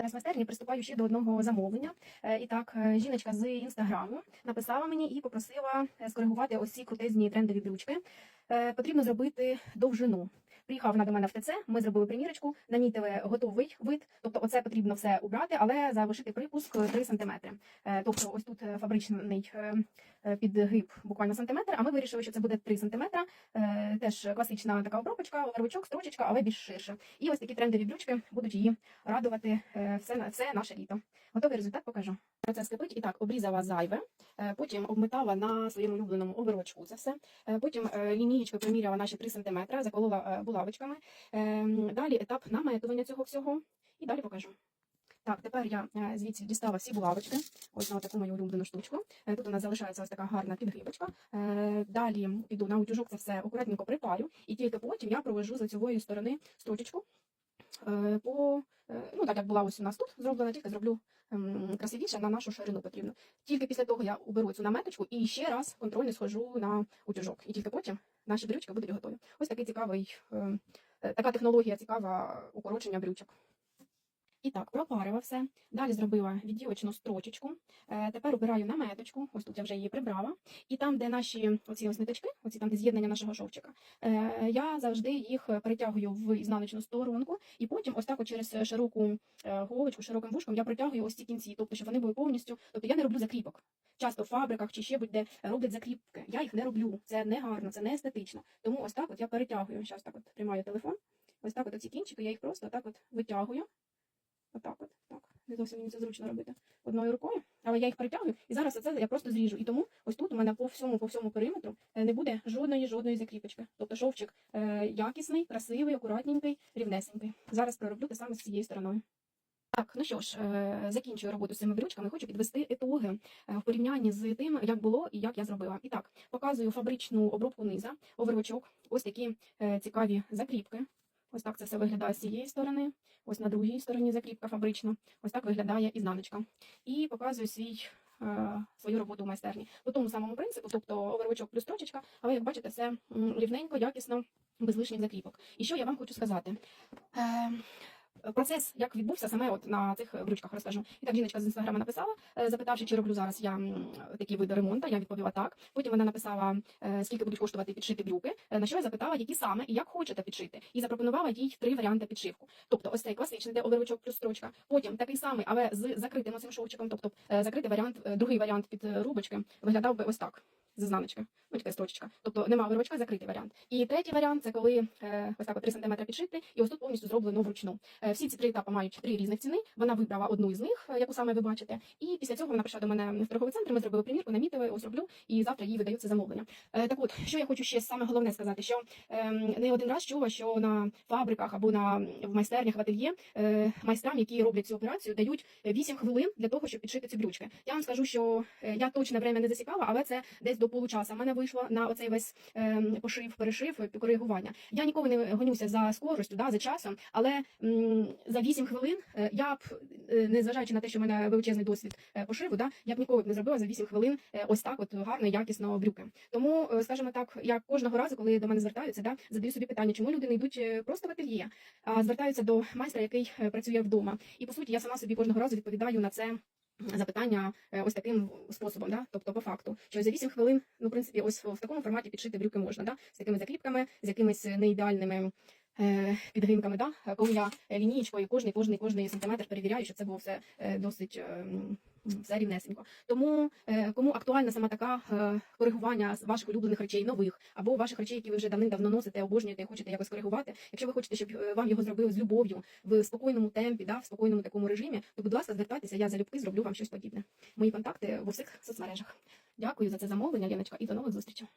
зараз майстерні приступаю ще до одного замовлення. Е, І так, е, жіночка з інстаграму написала мені і попросила е, скоригувати ось ці крутезні трендові брючки. Потрібно зробити довжину. Приїхав вона до мене в ТЦ, ми зробили примірочку, намітили готовий вид, тобто оце потрібно все убрати, але залишити припуск 3 см. Е, Тобто ось тут е, фабричний е, підгиб буквально сантиметр, а ми вирішили, що це буде 3 см. Теж класична така обробочка, вервичок, строчечка, але більш ширше. І ось такі трендові брючки будуть її радувати все, все наше літо. Готовий результат покажу. Процес кипить і так обрізала зайве, потім обметала на своєму улюбленому оверочку це все. Е, Потім е, лінієчкою приміряла наші 3 см, заколола е, булавочками. Е, Далі етап наметування цього всього. І далі покажу. Так, тепер я е, звідси дістала всі булавочки. Ось на таку мою улюблену штучку. Е, Тут у нас залишається ось така гарна підгибочка. Е, Далі піду на утюжок, це все акуратненько припарю, і тільки потім я провожу з лицевої сторони строчечку. е, По, е, ну, так як була ось у нас тут зроблена, тільки зроблю ем, красивіше на нашу ширину потрібно. Тільки після того я уберу цю наметочку і ще раз контрольно схожу на утюжок. І тільки потім наші брючки будуть готові. Ось такий цікавий, е, е, така технологія цікава укорочення брючок. І так, пропарила все. Далі зробила відділочну строчечку. Е, тепер обираю наметочку. Ось тут я вже її прибрала. І там, де наші оці ось ниточки, оці там, де з'єднання нашого шовчика, е, я завжди їх перетягую в ізнаночну сторонку, і потім ось так через широку е, головочку, широким вушком я протягую ось ці кінці, тобто, щоб вони були повністю. Тобто я не роблю закріпок. Часто в фабриках чи ще будь-де роблять закріпки. Я їх не роблю. Це не гарно, це не естетично. Тому ось так от я перетягую. Зараз так от тримаю телефон. Ось так от оці кінчики, я їх просто так от витягую. Отак от, так. Не зовсім мені це зручно робити одною рукою, але я їх перетягую, і зараз це я просто зріжу. І тому ось тут у мене по всьому по всьому периметру е, не буде жодної жодної закріпочки. Тобто шовчик е, якісний, красивий, акуратненький, рівнесенький. Зараз пророблю те саме з цією стороною. Так, ну що ж, е, закінчую роботу з цими брючками. Хочу підвести ітоги е, в порівнянні з тим, як було і як я зробила. І так, показую фабричну обробку низа, овервачок, ось такі цікаві закріпки. Ось так це все виглядає з цієї сторони. Ось на другій стороні закріпка фабрична. Ось так виглядає ізнаночка. І показую свій. е, Свою роботу в майстерні по тому самому принципу, тобто овервочок плюс строчечка, але як бачите, все рівненько, якісно, без лишніх закріпок. І що я вам хочу сказати? Е, Процес, як відбувся саме от на цих брючках, розкажу. І так жіночка з інстаграма написала, е, запитавши, чи роблю зараз я такі види ремонту. Я відповіла так. Потім вона написала, е, скільки будуть коштувати підшити брюки. е, На що я запитала, які саме і як хочете підшити, і запропонувала їй три варіанти підшивку. Тобто, ось цей класичний, де овервичок плюс строчка. Потім такий самий, але з закритим оцим шовчиком. Тобто закритий варіант, другий варіант під рубочки виглядав би ось так. З ну така строчечка. Тобто нема виручка, закритий варіант. І третій варіант це коли е, ось так 3 см підшити, і ось тут повністю зроблено вручну. Е, всі ці три етапи мають три різних ціни. Вона вибрала одну із них, е, яку саме ви бачите. І після цього вона прийшла до мене в торговий центр. Ми зробили примірку, намітили, ось роблю, і завтра їй видаю це замовлення. Е, так от, що я хочу ще саме головне сказати, що е, не один раз чула, що на фабриках або на в майстернях в ательє е, майстрам, які роблять цю операцію, дають 8 хвилин для того, щоб підшити ці брючки. Я вам скажу, що е, я точне время не засікала, але це десь до получаса. У мене вийшло на оцей весь е, пошив, перешив, коригування. Я ніколи не гонюся за скоростю, да, за часом, але за 8 хвилин е, я б, е, незважаючи на те, що в мене величезний досвід е, пошиву, да, я б ніколи б не зробила за 8 хвилин е, ось так, от гарно, якісно брюки. Тому, е, скажімо так, я кожного разу, коли до мене звертаються, да, задаю собі питання, чому люди не йдуть е, просто в ательє, а звертаються до майстра, який е, працює вдома. І по суті, я сама собі кожного разу відповідаю на це. Запитання е, ось таким способом, да? тобто по факту, що за 8 хвилин, ну, в принципі, ось в такому форматі підшити брюки можна, да? з такими закріпками, з якимись неідеальними е, підгинками, да? коли я лінієчкою кожний, кожний, кожний сантиметр перевіряю, що це було все е, досить е, м, все рівнесенько. Тому е, кому актуальна саме така е, коригування ваших улюблених речей, нових, або ваших речей, які ви вже давним-давно носите, обожнюєте і хочете якось коригувати. Якщо ви хочете, щоб е, вам його зробили з любов'ю, в спокійному темпі, да, в спокійному такому режимі, то, будь ласка, звертайтеся, я залюбки зроблю вам щось подібне. Мої контакти в усіх соцмережах. Дякую за це замовлення, Леночка, і до нових зустрічей.